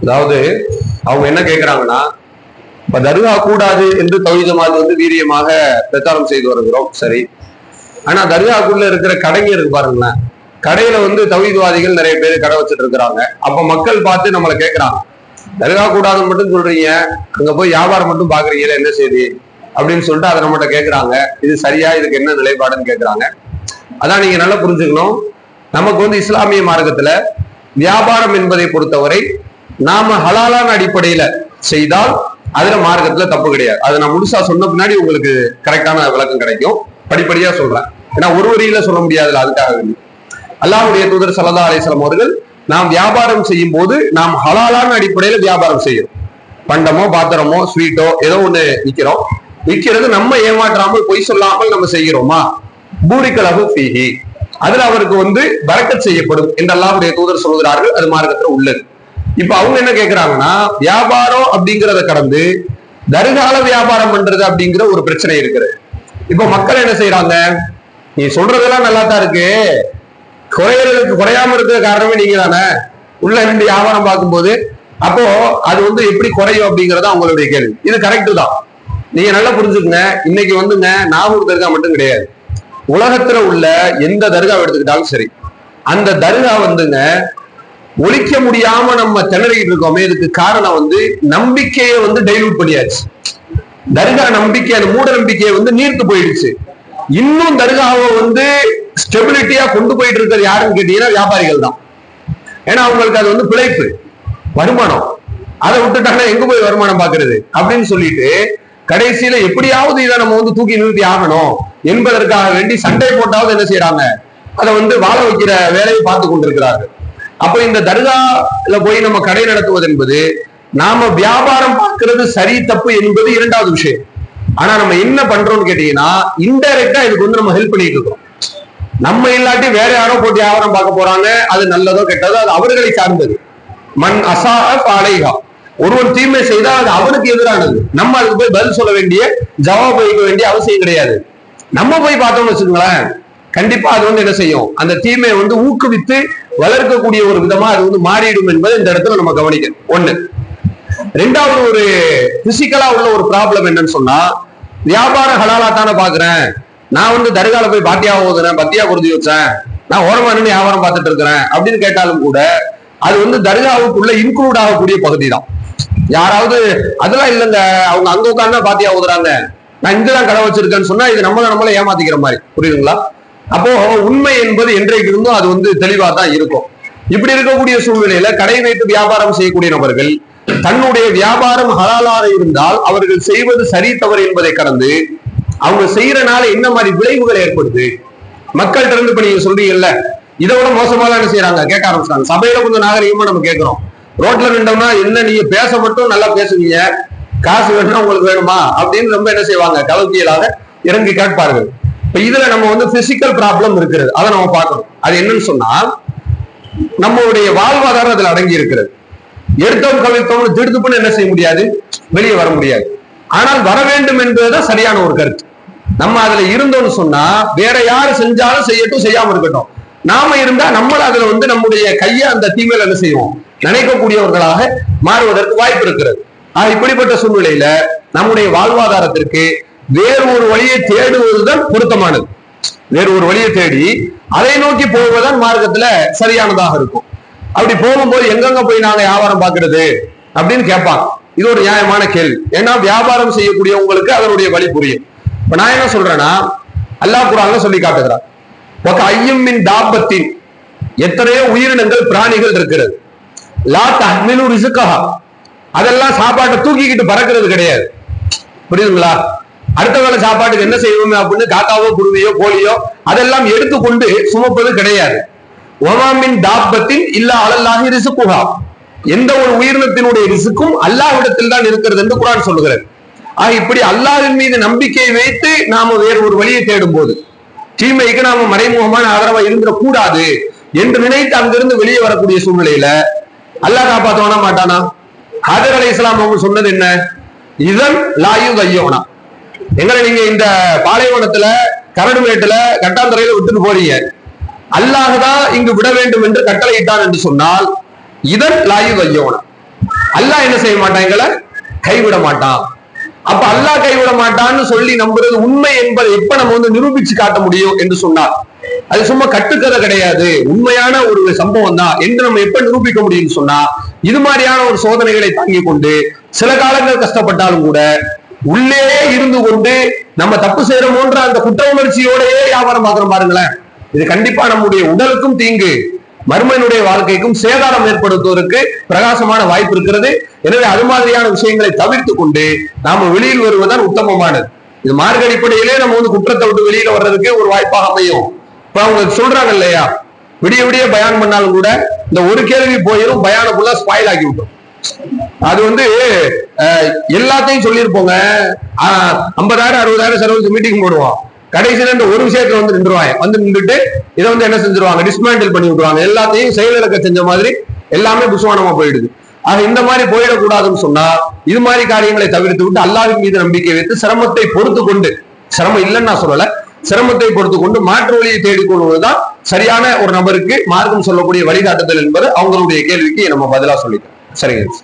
அதாவது அவங்க என்ன கேக்குறாங்கன்னா இப்ப தர்கா கூடாது என்று தௌஹீதமாது வந்து வீரியமாக பிரச்சாரம் செய்து வருகிறோம். சரி. ஆனா தர்காக்குள்ள இருக்கிற கடைங்க இருக்கு பாருங்களேன். கடையில வந்து தௌஹீத்வாதிகள் நிறைய பேர் கடை வச்சுட்டு இருக்கிறாங்க. அப்ப மக்கள் பார்த்து நம்மளை கேட்கறாங்க தர்கா கூடாதுன்னு மட்டும் சொல்றீங்க. அங்க போய் வியாபாரம் மட்டும் பாக்குறீங்களா? என்ன செய்தி? அப்படின்னு சொல்லிட்டு அதை நம்மகிட்ட கேட்கறாங்க இது சரியா? இதுக்கு என்ன நிலைப்பாடுன்னு கேக்குறாங்க. அதான் நீங்க நல்லா புரிஞ்சுக்கணும். நமக்கு வந்து இஸ்லாமிய மார்க்கத்துல வியாபாரம் என்பதை பொறுத்தவரை நாம ஹலாலான அடிப்படையில செய்தால் அதுல மார்க்கத்துல தப்பு கிடையாது. அதை நான் முழுசா சொன்ன பின்னாடி உங்களுக்கு கரெக்டான விளக்கம் கிடைக்கும். படிப்படியா சொல்றேன். ஏன்னா ஒரு வரியில சொல்ல முடியாதுல அதுக்காக அல்லாவுடைய தூதர் சல்லா அலிஸ்லாம் அவர்கள் நாம் வியாபாரம் செய்யும் போது நாம் ஹலாலான அடிப்படையில வியாபாரம் செய்யறோம். பண்டமோ பாத்திரமோ ஸ்வீட்டோ ஏதோ ஒண்ணு விற்கிறோம் விற்கிறது நம்ம ஏமாற்றாமல் பொய் சொல்லாமல் நம்ம செய்கிறோமா? பூரிக்கலகு ஃபீஹி. அதுல அவருக்கு வந்து பறக்கத் செய்யப்படும் என்று அல்லாவுடைய தூதர் சொல்கிறார்கள். அது மார்க்கத்துல உள்ளது. இப்ப அவங்க என்ன கேக்குறாங்கன்னா வியாபாரம் அப்படிங்கறத கடந்து தருகால வியாபாரம் பண்றது அப்படிங்கிற ஒரு பிரச்சனை இருக்குது. இப்ப மக்கள் என்ன செய்யறாங்க நீ சொல்றதெல்லாம் நல்லா தான் இருக்கு. குறையறதுக்கு குறையாம இருக்கிற காரணமே நீங்க தானே உள்ள இருந்து வியாபாரம் பார்க்கும்போது அப்போ அது வந்து எப்படி குறையும் அப்படிங்கறத அவங்களுடைய கேள்வி. இது கரெக்டு தான். நீங்க நல்லா புரிஞ்சுக்கங்க. இன்னைக்கு வந்துங்க நாகூர் தர்கா மட்டும் கிடையாது. உலகத்துல உள்ள எந்த தர்காவை எடுத்துக்கிட்டாலும் சரி அந்த தர்கா வந்துங்க ஒழிக்க முடியாம நம்ம திணறிக்கிட்டு இருக்கோமே. இதுக்கு காரணம் வந்து நம்பிக்கையை வந்து டைலூட் பண்ணியாச்சு. தர்கா நம்பிக்கை அந்த மூட நம்பிக்கையை வந்து நீர்த்து போயிடுச்சு. இன்னும் தர்காவை வந்து ஸ்டெபிலிட்டியா கொண்டு போயிட்டு இருக்கிறது யாருன்னு கேட்டீங்கன்னா வியாபாரிகள் தான். ஏன்னா அவங்களுக்கு அது வந்து பிழைப்பு. வருமானம். அதை விட்டுட்டாங்கன்னா எங்க போய் வருமானம் பாக்குறது அப்படின்னு சொல்லிட்டு கடைசியில எப்படியாவது இதை நம்ம வந்து தூக்கி நிறுத்தி ஆகணும். என்பதற்காக வேண்டி சண்டை போட்டாவது என்ன செய்யறாங்க அதை வந்து வாழ வைக்கிற வேலையை பார்த்து கொண்டிருக்கிறார்கள். அப்ப இந்த தர்கால போய் நம்ம கடை நடத்துவது என்பது நாம வியாபாரம் பார்க்கிறது சரி தப்பு என்பது இரண்டாவது விஷயம். ஆனா நம்ம என்ன பண்றோம்னு கேட்டீங்கன்னா இன்டைரக்டா இதுக்கு வந்து நம்ம ஹெல்ப் பண்ணிட்டு இருக்கோம். நம்ம இல்லாட்டி வேற யாரோ போட்டு வியாபாரம் பார்க்க போறாங்க அது நல்லதோ கெட்டதோ அது அவர்களை சார்ந்தது. மண் அசா பாலைகா ஒருவன் தீமை செய்தால் அது அவனுக்கு எதிரானது. நம்ம அதுக்கு போய் பதில் சொல்ல வேண்டிய ஜவாப் வைக்க வேண்டிய அவசியம் கிடையாது. நம்ம போய் பார்த்தோம்னு வச்சுக்கோங்களேன் கண்டிப்பா அது வந்து என்ன செய்யும்? அந்த தீமையை வந்து ஊக்குவித்து வளர்க்கக்கூடிய ஒரு விதமா அது வந்து மாறிடும் என்பதை இந்த இடத்துல நம்ம கவனிக்கணும். ஒண்ணு. ரெண்டாவது ஒரு பிசிக்கலா உள்ள ஒரு ப்ராப்ளம் என்னன்னு சொன்னா வியாபாரம் ஹலாலா தானே பாக்குறேன். நான் வந்து தர்கால போய் பாத்தியா ஓதுறேன் பத்தியா குருதி வச்சேன். நான் ஓரமா நின்று வியாபாரம் பார்த்துட்டு இருக்கிறேன் அப்படின்னு கேட்டாலும் கூட அது வந்து தர்காவுக்குள்ள இன்க்ளூட் ஆகக்கூடிய பகுதி தான் யாராவது அதெல்லாம் இல்லைங்க அவங்க அங்க உட்காந்து பாத்தியா ஓதுறாங்க. நான் இங்கதான் கடை வச்சிருக்கேன்னு சொன்னா இது நம்மள நம்மள ஏமாத்திக்கிற மாதிரி. புரியுதுங்களா? அப்போ உண்மை என்பது என்றைக்கு இருந்தும் அது வந்து தெளிவா தான் இருக்கும். இப்படி இருக்கக்கூடிய சூழ்நிலையில கடை வைத்து வியாபாரம் செய்யக்கூடிய நபர்கள் தன்னுடைய வியாபாரம் ஹலாலாக இருந்தால் அவர்கள் செய்வது சரி தவறு என்பதை கடந்து அவங்க செய்யறனால என்ன மாதிரி விளைவுகள் ஏற்படுது? மக்கள்கிட்ட இருந்து இப்ப நீங்க சொல்றீங்கல்ல இதை விட மோசமா என்ன செய்யறாங்க கேட்க ஆரம்பிச்சாங்க சபையில கொஞ்சம் நாகரிகமா நம்ம கேட்கிறோம். ரோட்ல நின்றோம்னா என்ன நீங்க பேச மட்டும் நல்லா பேசுவீங்க காசு வேணும்னா உங்களுக்கு வேணுமா அப்படின்னு ரொம்ப என்ன செய்வாங்க கலக்கியலாக இறங்கி கேட்பார்கள். இப்ப இதுல நம்ம வந்து பிசிக்கல் ப்ராப்ளம் இருக்கிறது. அதை நம்ம பார்க்கணும். அது என்னன்னு சொன்னா நம்மளுடைய வாழ்வாதாரம் அதுல அடங்கி இருக்கிறது. எடுத்தோம் கவிழ்த்தோம் திடுத்துப்புன்னு என்ன செய்ய முடியாது? வெளியே வர முடியாது. ஆனால் வர வேண்டும் என்பதுதான் சரியான ஒரு கருத்து. நம்ம அதுல இருந்தோம்னு சொன்னா வேற யாரு செஞ்சாலும் செய்யட்டும் செய்யாம இருக்கட்டும். நாம இருந்தா நம்மள அதுல வந்து நம்முடைய கையை அந்த தீமையில என்ன செய்வோம்? நினைக்கக்கூடியவர்களாக மாறுவதற்கு வாய்ப்பு இருக்கிறது. ஆக இப்படிப்பட்ட சூழ்நிலையில நம்முடைய வாழ்வாதாரத்திற்கு வேறு ஒரு வழியை தேடுவதுதான் பொருத்தமானது. வேறு ஒரு வழியை தேடி அதை நோக்கி போவதுதான் மார்க்கத்துல சரியானதாக இருக்கும். அப்படி போகும்போது எங்கெங்க போய் நாங்க வியாபாரம் பாக்குறது அப்படின்னு கேட்பாங்க. இது ஒரு நியாயமான கேள்வி. ஏன்னா வியாபாரம் செய்யக்கூடியவங்களுக்கு அதனுடைய வழி புரியும். இப்ப நான் என்ன சொல்றேன்னா அல்லாஹ் குரான் சொல்லி காட்டுகிறார். ఒక ஐயம் மின் தாபத்தின். எத்தனையோ உயிரினங்கள் பிராணிகள் இருக்கிறது. லா தஹ்மிலு ரிசுக்கஹா. அதெல்லாம் சாப்பாட்டை தூக்கிக்கிட்டு பறக்கிறது கிடையாது. புரியுதுங்களா? அடுத்த வேளை சாப்பாட்டுக்கு என்ன செய்வோமே அப்படின்னு காக்காவோ குருவியோ கோழியோ அதெல்லாம் எடுத்துக்கொண்டு சுமப்பது கிடையாது. ஒமாமின் தாபத்தின் இல்ல அலல்லாஹி ரிசுக்குஹா. எந்த ஒரு உயிரினத்தினுடைய ரிசுக்கும் அல்லாஹ்விடத்தில் தான் இருக்கிறது என்று குரான் சொல்லுகிறது. ஆக இப்படி அல்லாஹின் மீது நம்பிக்கையை வைத்து நாம வேறு ஒரு வழியை தேடும் போது தீமைக்கு நாம மறைமுகமான ஆதரவா இருந்துடக்கூடாது என்று நினைத்து அங்கிருந்து வெளியே வரக்கூடிய சூழ்நிலையில அல்லாஹ் காப்பாத்தவனா மாட்டானா? ஹாஜர் அலை இஸ்லாம் அவங்க சொன்னது என்ன? இதன் லாயு கையோனா எங்களை நீங்க இந்த பாலைவனத்துல கரடுமேட்டுல கட்டாந்தரையில விட்டுட்டு போறீங்க. அல்லாஹதான் இங்கு விட வேண்டும் என்று கட்டளையிட்டான் என்று சொன்னால் இதன் லாயு வையோன அல்லாஹ் என்ன செய்ய மாட்டான் எங்களை? கைவிட மாட்டான். அப்ப அல்லாஹ் கைவிட மாட்டான்னு சொல்லி நம்புறது உண்மை என்பதை எப்ப நம்ம வந்து நிரூபிச்சு காட்ட முடியும் என்று சொன்னார். அது சும்மா கட்டுக்கதை கிடையாது. உண்மையான ஒரு சம்பவம் தான் என்று நம்ம எப்ப நிரூபிக்க முடியும்னு சொன்னா இது மாதிரியான ஒரு சோதனைகளை தாங்கிக் கொண்டு சில காலங்கள் கஷ்டப்பட்டாலும் கூட உள்ளே இருந்து கொண்டு நம்ம தப்பு செய்யறோம்ன்ற அந்த குற்ற உணர்ச்சியோடயே வியாபாரம் பார்க்கிறோம் பாருங்களேன். இது கண்டிப்பா நம்முடைய உடலுக்கும் தீங்கு. மர்மனுடைய வாழ்க்கைக்கும் சேதாரம் ஏற்படுத்துவதற்கு பிரகாசமான வாய்ப்பு இருக்கிறது. எனவே அது மாதிரியான விஷயங்களை தவிர்த்து கொண்டு நாம வெளியில் வருவதுதான் உத்தமமானது. இது மார்க் அடிப்படையிலே நம்ம வந்து குற்றத்தை விட்டு வெளியில வர்றதுக்கு ஒரு வாய்ப்பாக அமையும். இப்ப அவங்க சொல்றாங்க இல்லையா? விடிய விடிய பயான் பண்ணாலும் கூட இந்த ஒரு கேள்வி போயிடும் பயானுக்குள்ள ஸ்பாயில் ஆக்கி விட்டோம் அது வந்து எல்லாத்தையும் சொல்லியிருப்போங்க. ஆஹ், ஐம்பதாயிரம் அறுபதாயிரம் செலவு மீட்டிங் போடுவோம். கடைசியில இந்த ஒரு விஷயத்துல வந்து நின்றுவாங்க வந்து நின்றுட்டு இதை வந்து என்ன செஞ்சிருவாங்க? டிஸ்மேண்டில் பண்ணி விட்டுருவாங்க. எல்லாத்தையும் செயலிழக்க செஞ்ச மாதிரி எல்லாமே புஷ்வானமா போயிடுது. ஆக இந்த மாதிரி போயிடக்கூடாதுன்னு சொன்னா இது மாதிரி காரியங்களை தவிர்த்து விட்டு அல்லாவின் மீது நம்பிக்கை வைத்து சிரமத்தை பொறுத்து கொண்டு சிரமம் இல்லைன்னு நான் சொல்லல சிரமத்தை பொறுத்து கொண்டு மாற்று வழியை தேடிக்கொள்வதுதான் சரியான ஒரு நபருக்கு மார்க்கம் சொல்லக்கூடிய வழிகாட்டுதல் என்பது அவங்களுடைய கேள்விக்கு நம்ம பதிலா சொல்லிட்டோம் జరిగింది